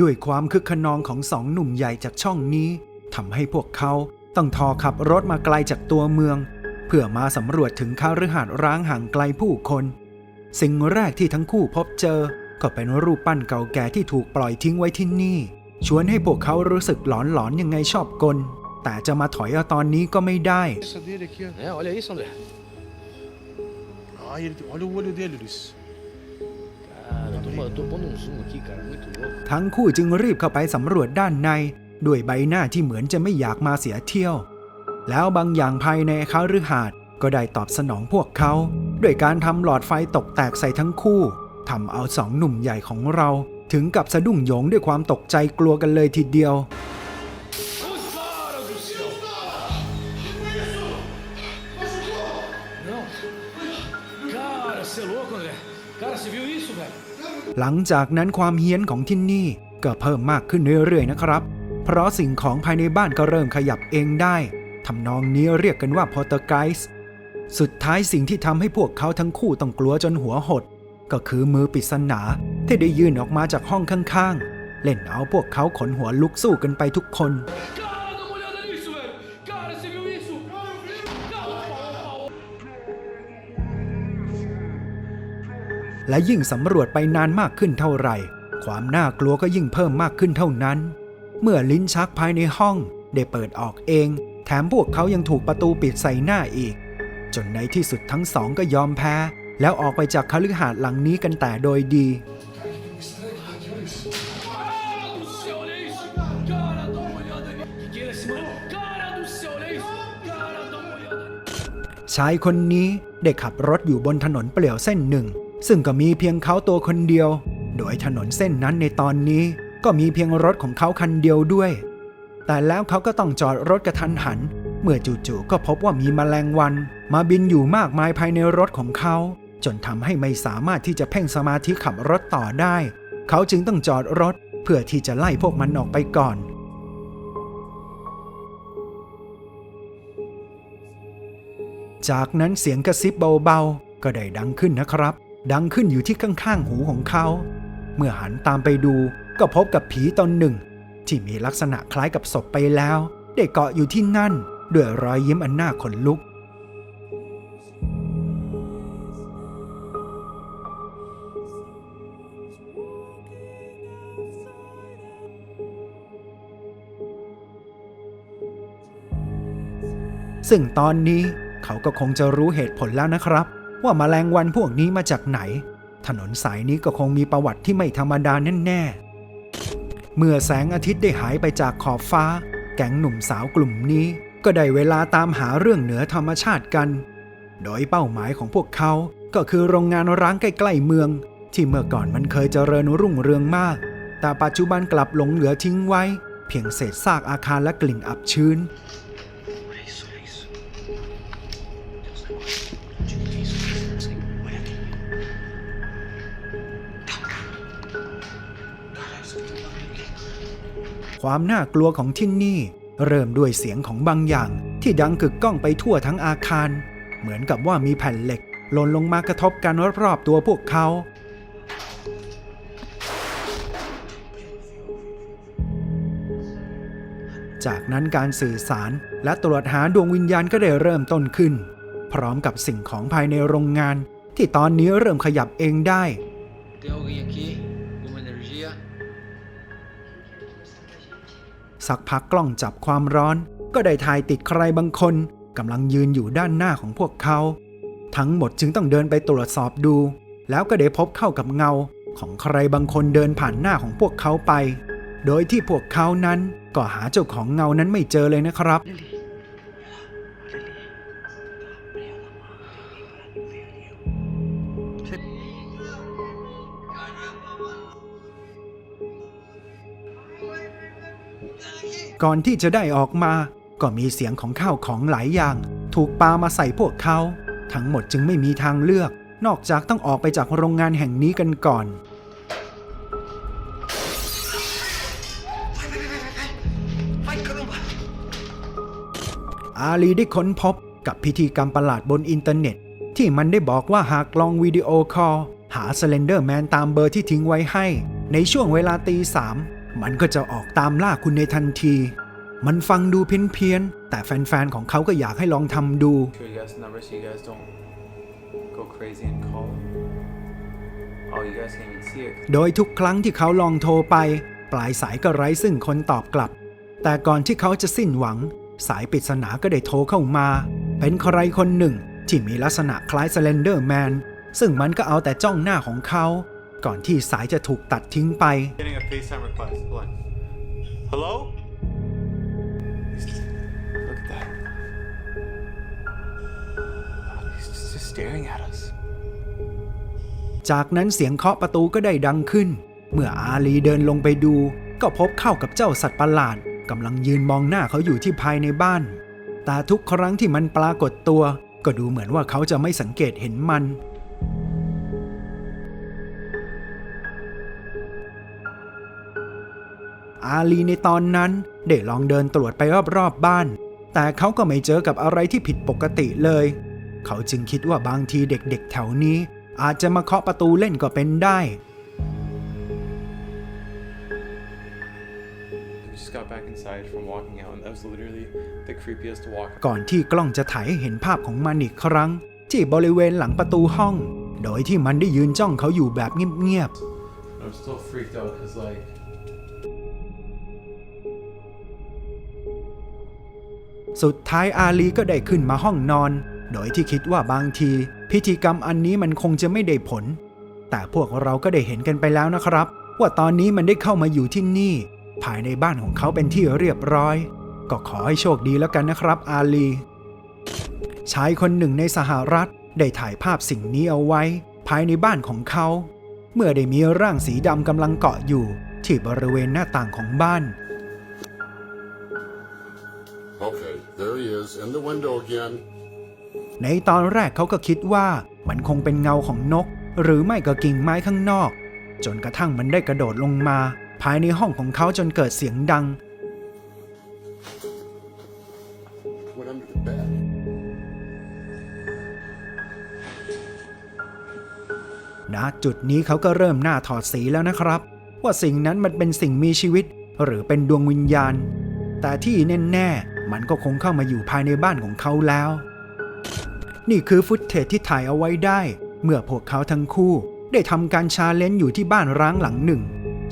ด้วยความคึกขนองของสองหนุ่มใหญ่จากช่องนี้ทำให้พวกเขาต้องทอขับรถมาไกลจากตัวเมือง เพื่อมาสำรวจถึงคาฤหาสน์ร้างห่างไกลผู้คน สิ่งแรกที่ทั้งคู่พบเจอ ก็เป็นรูปปั้นเก่าแก่ที่ถูกปล่อยทิ้งไว้ที่นี่ ชวนให้พวกเขารู้สึกหลอนหลอนๆยังไงชอบกล แต่จะมาถอยเอาตอนนี้ก็ไม่ได้ ทั้งคู่จึงรีบเข้าไปสำรวจด้านใน ด้วยใบหน้าที่เหมือนจะไม่อยากมาเสียเที่ยว แล้วบางอย่างภายในคาฤหาสน์ก็ได้ตอบสนองพวกเขาด้วยการทำหลอดไฟตกแตกใส่ทั้งคู่ทำเอาสองหนุ่มใหญ่ของเรา ถึงกับสะดุ้งโหยงด้วยความตกใจกลัวกันเลยทีเดียว หลังจากนั้นความเฮี้ยนของที่นี่ก็เพิ่มมากขึ้นเรื่อยๆนะครับ เพราะสิ่งของภายในบ้านก็เริ่มขยับเองได้ทำนองนี้เรียกกันว่าพอเตอร์ไกส์สุดท้ายสิ่งที่ทำให้พวกเขาทั้งคู่ต้องกลัวจนหัวหด ก็คือมือปริศนาที่ได้ยื่นออกมาจากห้องข้างๆ เล่นเอาพวกเขาขนหัวลุกสู้กันไปทุกคน Cara, และยิ่งสำรวจไปนานมากขึ้นเท่าไหร่ ความน่ากลัวก็ยิ่งเพิ่มมากขึ้นเท่านั้น เมื่อลิ้นชักภายในห้องได้เปิดออกเอง แถมพวกเขายังถูกประตูปิดใส่หน้าอีก จนในที่สุดทั้งสองก็ยอมแพ้ แล้วออกไปจากคฤหาสน์หลังนี้กันแต่โดยดีชายคนนี้ได้ขับรถอยู่บนถนนเปลี่ยวเส้นหนึ่ง ซึ่งก็มีเพียงเขาตัวคนเดียว โดยถนนเส้นนั้นในตอนนี้ก็มีเพียงรถของเขาคันเดียวด้วย แต่แล้วเขาก็ต้องจอดรถกระทันหัน เมื่อจู่ๆก็พบว่ามีแมลงวัน มาบินอยู่มากมายภายในรถของเขา จนทำให้ไม่สามารถที่จะเพ่งสมาธิขับรถต่อได้ เขาจึงต้องจอดรถเพื่อที่จะไล่พวกมันออกไปก่อนจากนั้นเสียงกระซิบเบาๆ ก็ได้ดังขึ้นนะครับ ดังขึ้นอยู่ที่ข้างๆหูของเขา เมื่อหันตามไปดูก็พบกับผีตนหนึ่ง ที่มีลักษณะคล้ายกับศพไปแล้ว ได้เกาะอยู่ที่นั่น ด้วยรอยยิ้มอันน่าขนลุก ซึ่งตอนนี้เขาก็คงจะรู้เหตุผลแล้วนะครับ ว่ามาแมลงวันพวกนี้มาจากไหน ถนนสายนี้ก็คงมีประวัติที่ไม่ธรรมดาแน่ๆ เมื่อแสงอาทิตย์ได้หายไปจากขอบฟ้า แก๊งหนุ่มสาวกลุ่มนี้ ก็ได้เวลาตามหาเรื่องเหนือธรรมชาติกัน โดยเป้าหมายของพวกเขาก็คือโรงงานร้างใกล้ๆเมือง ที่เมื่อก่อนมันเคยเจริญรุ่งเรืองมาก แต่ปัจจุบันกลับหลงเหลือทิ้งไว้ เพียงเศษซากอาคารและกลิ่นอับชื้น ความน่ากลัวของที่นี่ เริ่มด้วยเสียงของบางอย่าง ที่ดังกึกก้องไปทั่วทั้งอาคาร เหมือนกับว่ามีแผ่นเหล็กหล่นลงมากระทบกันรอบๆตัวพวกเขา จากนั้นการสื่อสารและตรวจหาดวงวิญญาณก็ได้เริ่มต้นขึ้น พร้อมกับสิ่งของภายในโรงงาน ที่ตอนนี้เริ่มขยับเองได้ Tem alguém aqui? Uma สักพักกล้องจับความร้อน ก็ได้ถ่ายติดใครบางคนกำลังยืนอยู่ด้านหน้าของพวกเขา ทั้งหมดจึงต้องเดินไปตรวจสอบดู แล้วก็ได้พบเข้ากับเงา ของใครบางคนเดินผ่านหน้าของพวกเขาไป โดยที่พวกเขานั้นก็หาเจ้าของเงานั้นไม่เจอเลยนะครับ ก่อนที่จะได้ออกมา ก็มีเสียงของข้าวของหลายอย่าง ถูกปามาใส่พวกเขา ทั้งหมดจึงไม่มีทางเลือก นอกจากต้องออกไปจากโรงงานแห่งนี้กันก่อน อาลีได้ค้นพบกับพิธีกรรมประหลาดบนอินเทอร์เน็ต ที่มันได้บอกว่าหากลองวิดีโอคอลหาสเลนเดอร์แมนตามเบอร์ที่ทิ้งไว้ให้ ในช่วงเวลาตีสาม มันก็จะออกตามล่าคุณในทันที มันฟังดูเพี้ยนๆ แต่แฟนๆ ของเขาก็อยากให้ลองทำดู Sure you guys number so you guys don't go crazy and call. Oh, you guys can't even see it. โดยทุกครั้งที่เขาลองโทรไป ปลายสายก็ไร้ซึ่งคนตอบกลับ แต่ก่อนที่เขาจะสิ้นหวัง สายปริศนาก็ได้โทรเข้ามา เป็นใครคนหนึ่งที่มีลักษณะคล้าย Slender Man ซึ่งมันก็เอาแต่จ้องหน้าของเขา ก่อนที่สายจะถูกตัดทิ้งไป Getting a FaceTime request. Hold on. Hello? Look at that. He's just, just staring at us. จากนั้นเสียงเคาะประตูก็ได้ดังขึ้น เมื่ออาลีเดินลงไปดู ก็พบเข้ากับเจ้าสัตว์ประหลาดกำลังยืนมองหน้าเขาอยู่ที่ภายในบ้าน แต่ทุกครั้งที่มันปรากฏตัว ก็ดูเหมือนว่าเขาจะไม่สังเกตเห็นมัน อาลีในตอนนั้นได้ลองเดินตรวจไปรอบๆบ้าน แต่เขาก็ไม่เจอกับอะไรที่ผิดปกติเลย เขาจึงคิดว่าบางทีเด็กๆ แถวนี้ อาจจะมาเคาะประตูเล่นก็เป็นได้ We just got back inside from walking out, and that was literally the creepiest walk. ก่อนที่กล้องจะถ่ายให้เห็นภาพของมันอีกครั้ง ที่บริเวณหลังประตูห้อง โดยที่มันได้ยืนจ้องเขาอยู่แบบเงียบ I'm still freaked out because, like, ๆ สุดท้ายอาลีก็ได้ขึ้นมาห้องนอน โดยที่คิดว่าบางที พิธีกรรมอันนี้มันคงจะไม่ได้ผล แต่พวกเราก็ได้เห็นกันไปแล้วนะครับ ว่าตอนนี้มันได้เข้ามาอยู่ที่นี่ ภายในบ้านของเขาเป็นที่เรียบร้อย ก็ขอให้โชคดีแล้วกันนะครับ อาลี ชายคนหนึ่งในสหรัฐได้ถ่ายภาพสิ่งนี้เอาไว้ ภายในบ้านของเขา เมื่อได้มีร่างสีดำกำลังเกาะอยู่ ที่บริเวณหน้าต่างของบ้าน Okay, there he is in the window again. ในตอนแรกเขาก็คิดว่ามันคงเป็นเงาของนก หรือไม่ก็กิ่งไม้ข้างนอก จนกระทั่งมันได้กระโดดลงมา ภายในห้องของเขาจนเกิดเสียงดัง Went under the bed. ณจุดนี้เขาก็เริ่มหน้าถอดสีแล้วนะครับ ว่าสิ่งนั้นมันเป็นสิ่งมีชีวิต หรือเป็นดวงวิญญาณ แต่ที่แน่ มันก็คงเข้ามาอยู่ภายในบ้านของเขาแล้ว นี่คือฟุตเทจที่ถ่ายเอาไว้ได้ เมื่อพวกเขาทั้งคู่ได้ทำการชาเลนจ์อยู่ที่บ้านร้างหลังหนึ่ง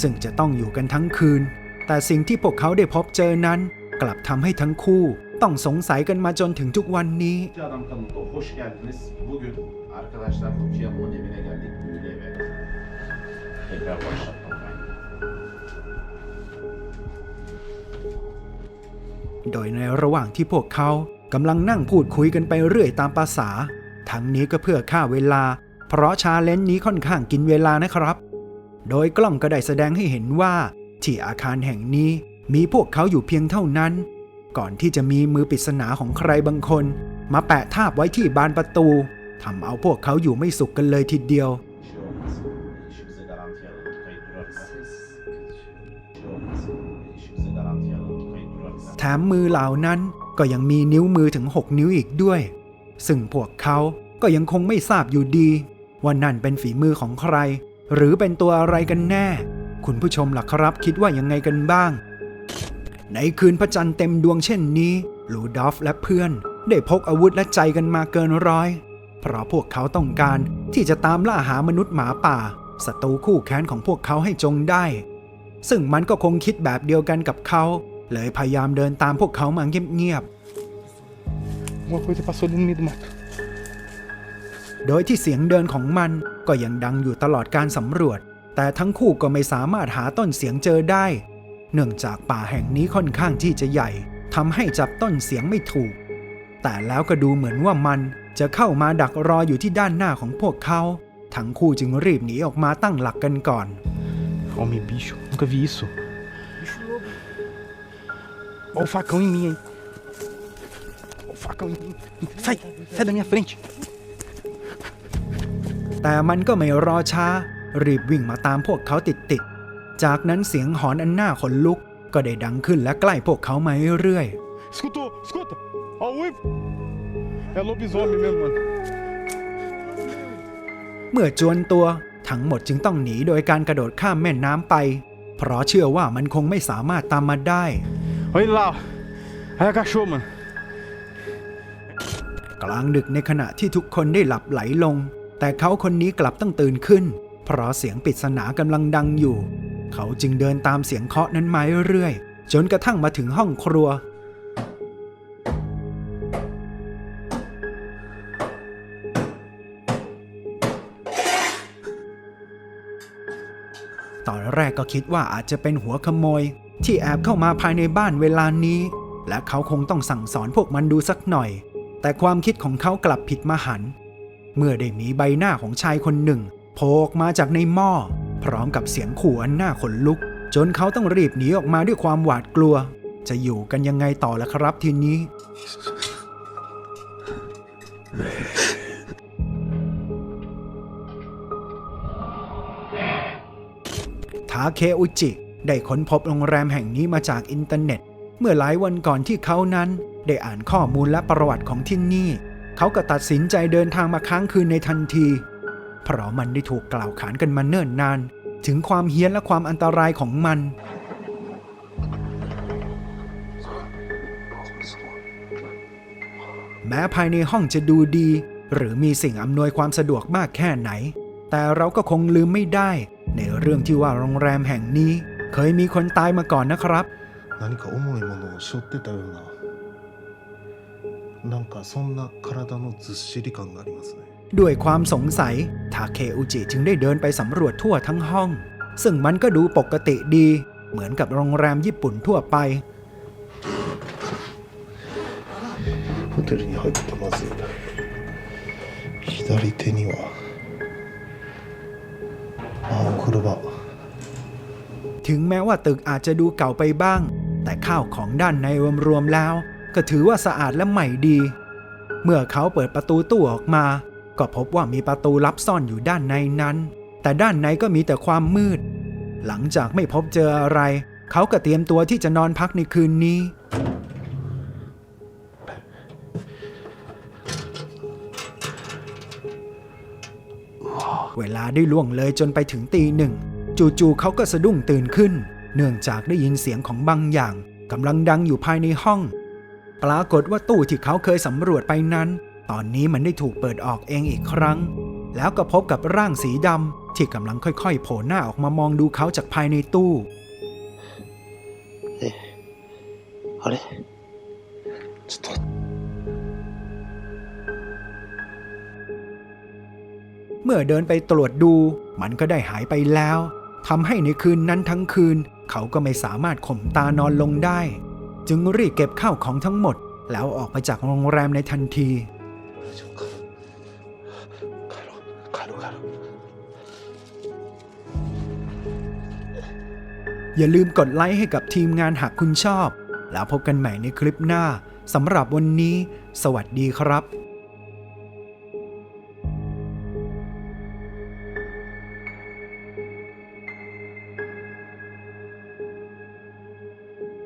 ซึ่งจะต้องอยู่กันทั้งคืน แต่สิ่งที่พวกเขาได้พบเจอนั้น กลับทำให้ทั้งคู่ต้องสงสัยกันมาจนถึงทุกวันนี้ โดยในระหว่างที่พวกเขากำลังนั่งพูดคุยกันไปเรื่อยตามภาษา ทั้งนี้ก็เพื่อฆ่าเวลา เพราะชาเลนจ์นี้ค่อนข้างกินเวลานะครับ โดยกล้องก็ได้แสดงให้เห็นว่าที่อาคารแห่งนี้มีพวกเขาอยู่เพียงเท่านั้น ก่อนที่จะมีมือปริศนาของใครบางคน มาแปะทาบไว้ที่บานประตูทำเอาพวกเขาอยู่ไม่สุขกันเลยทีเดียว ถมมือเหล่านั้นก็ยังมีนิ้วมือถึง 6 นิ้วอีกด้วย ซึ่งพวกเขาก็ยังคงไม่ทราบอยู่ดี ว่านั่นเป็นฝีมือของใคร หรือเป็นตัวอะไรกันแน่ คุณผู้ชมล่ะครับคิดว่ายังไงกันบ้าง ในคืนพระจันทร์เต็มดวงเช่นนี้ลูดอฟและเพื่อน ได้พกอาวุธและใจกันมาเกินร้อย เพราะพวกเขาต้องการที่จะตามล่าหามนุษย์หมาป่าศัตรูคู่แค้นของพวกเขาให้จงได้ ซึ่งมันก็คงคิดแบบเดียวกันกับเขา เลยพยายามเดินตามพวกเขามาเงียบ Alguma coisa passou ali no meio do mato. ๆโดยที่เสียงเดินของมันก็ยังดังอยู่ตลอดการสำรวจ แต่ทั้งคู่ก็ไม่สามารถหาต้นเสียงเจอได้ เนื่องจากป่าแห่งนี้ค่อนข้างที่จะใหญ่ทำให้จับต้นเสียงไม่ถูก แต่แล้วก็ดูเหมือนว่ามันจะเข้ามาดักรออยู่ที่ด้านหน้าของพวกเขา ทั้งคู่จึงรีบหนีออกมาตั้งหลักกันก่อน Homem bicho, nunca vi isso. Bicho lobo. Olha o facão em mim, hein? Olha o facão em mim. Sai, sai da minha frente. แต่มันก็ไม่รอช้า รีบวิ่งมาตามพวกเขาติดๆ จากนั้นเสียงหอนอันน่าขนลุก ก็ได้ดังขึ้นและใกล้พวกเขามาเรื่อย Escutou, escuta. Ó o uivo. É lobisomem mesmo, mano. ๆ เมื่อจวนตัว ทั้งหมดจึงต้องหนีโดยการกระโดดข้ามแม่น้ำไป เพเพราะเชื่อว่ามันคงไม่สามารถตามมาได้ Hey, lá, ó. Aí a cachorro, mano. กลางดึกในขณะที่ทุกคนได้หลับไหลลง แต่เขาคนนี้กลับต้องตื่นขึ้น เพราะเสียงปริศนากำลังดังอยู่ เขาจึงเดินตามเสียงเคาะนั้นมาเรื่อยๆจนกระทั่งมาถึงห้องครัว ตอนแรกก็คิดว่าอาจจะเป็นหัวขโมย ที่แอบเข้ามาภายในบ้านเวลานี้ และเขาคงต้องสั่งสอนพวกมันดูสักหน่อย แต่ความคิดของเขากลับผิดมหัน เมื่อได้มีใบหน้าของชายคนหนึ่งโผล่ออกมาจากในหม้อ พร้อมกับเสียงขู่อันน่าขนลุก จนเขาต้องรีบหนีออกมาด้วยความหวาดกลัว จะอยู่กันยังไงต่อละครับทีนี้ ทาเคอุจิ ได้ค้นพบโรงแรมแห่งนี้มาจากอินเทอร์เน็ต เมื่อหลายวันก่อนที่เขานั้น ได้อ่านข้อมูลและประวัติของที่นี่ เขาก็ตัดสินใจเดินทางมาค้างคืนในทันที เพราะมันได้ถูกกล่าวขานกันมาเนิ่นนาน ถึงความเฮี้ยนและความอันตรายของมันแม้ภายในห้องจะดูดี หรือมีสิ่งอำนวยความสะดวกมากแค่ไหน แต่เราก็คงลืมไม่ได้ ในเรื่องที่ว่าโรงแรมแห่งนี้ เคยมีคนตายมาก่อนนะครับ 何か重いものを背負ってたようななんかそんな体のずっしり感がありますね ด้วยความสงสัย ทาเคอุจิจึงได้เดินไปสำรวจทั่วทั้งห้อง ซึ่งมันก็ดูปกติดี เหมือนกับโรงแรมญี่ปุ่นทั่วไป ホテルに入ってまず左手にはあお風呂場 ถึงแม้ว่าตึกอาจจะดูเก่าไปบ้าง แต่ข้าวของด้านในรวมๆแล้ว ก็ถือว่าสะอาดและใหม่ดี เมื่อเขาเปิดประตูตู้ออกมา ก็พบว่ามีประตูลับซ่อนอยู่ด้านในนั้น แต่ด้านในก็มีแต่ความมืด หลังจากไม่พบเจออะไร เขาก็เตรียมตัวที่จะนอนพักในคืนนี้เวลาได้ล่วงเลยจนไปถึงตีหนึ่ง จู่ๆเขาก็สะดุ้งตื่นขึ้น เนื่องจากได้ยินเสียงของบางอย่างกำลังดังอยู่ภายในห้อง ปรากฏว่าตู้ที่เขาเคยสำรวจไปนั้น ตอนนี้มันได้ถูกเปิดออกเองอีกครั้ง แล้วก็พบกับร่างสีดำที่กำลังค่อยๆ โผล่หน้าออกมามองดูเขาจากภายในตู้ あれちょっと เมื่อเดินไปตรวจดู มันก็ได้หายไปแล้ว ทำให้ในคืนนั้นทั้งคืน เขาก็ไม่สามารถข่มตานอนลงได้ จึงรีบเก็บข้าวของทั้งหมด แล้วออกไปจากโรงแรมในทันที อย่าลืมกดไลค์ให้กับทีมงานหากคุณชอบ แล้วพบกันใหม่ในคลิปหน้าสำหรับวันนี้ สวัสดีครับ